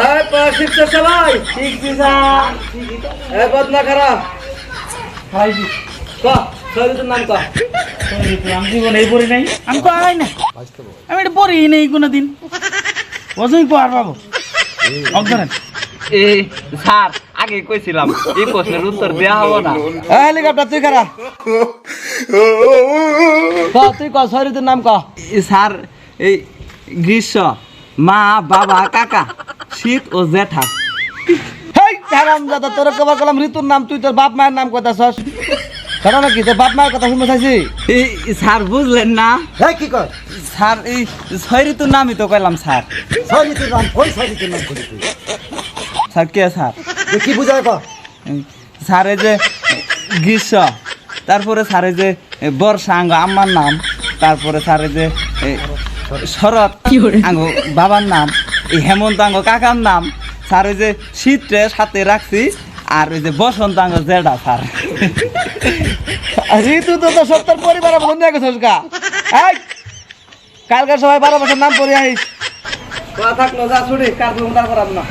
এই পড়া সবাই শিখছি স্যার এ বদনা খারা। খাইছি ক শরীরের নাম ক। আমি জীবনে এই পড়ি নাই? আমি কই না আমি এটা পড়ি নেই কোনোদিন। অজয় পার পাবো অগ্ধরেন এই স্যার আগে কইছিলাম এই প্রশ্নের উত্তর দেওয়া হব না। এ হেলিকপ্টার তুই খারা। ক তুই ক শরীরের নাম ক। এ স্যার এই গ্রীষ্ম মা বাবা কাকা। শীত ও জেঠা হেই হারাম দাদা তোর কবার কলাম ঋতুর নাম তুই তোর বাপ মায়ের নাম কথা নাকি? তোর বাপ মায়ের কথা শুনতে চাইছি? স্যার বুঝলেন না? হ্যাঁ কি কর? স্যার এই ছয় ঋতুর নামই তো কইলাম স্যার। ছয় ঋতুর নাম ওই ছয় ঋতুর নাম করি তুই? স্যার কে স্যার? তুই কি বুঝায় ক স্যার এই যে গ্রীষ্ম তারপরে স্যার এই যে বর্ষা আঙ্গ আম্মার নাম তারপরে স্যার এই যে এই শরৎ আঙ্গ বাবার নাম এই হেমন্ত আঙ্গ কাকার নাম। স্যার, ওই যে শীতটা সাথে রাখছি, আর ওই যে বসন্ত আঙ্গ জেডা, স্যার। ঋতু তো তো সত্তর পরিবার বন্ধু নিয়ে গেছিস গা। কালকে সবাই বারো বছর নাম পড়ে আইস। থাকল যা, ছুটি, কার তারপর আপনার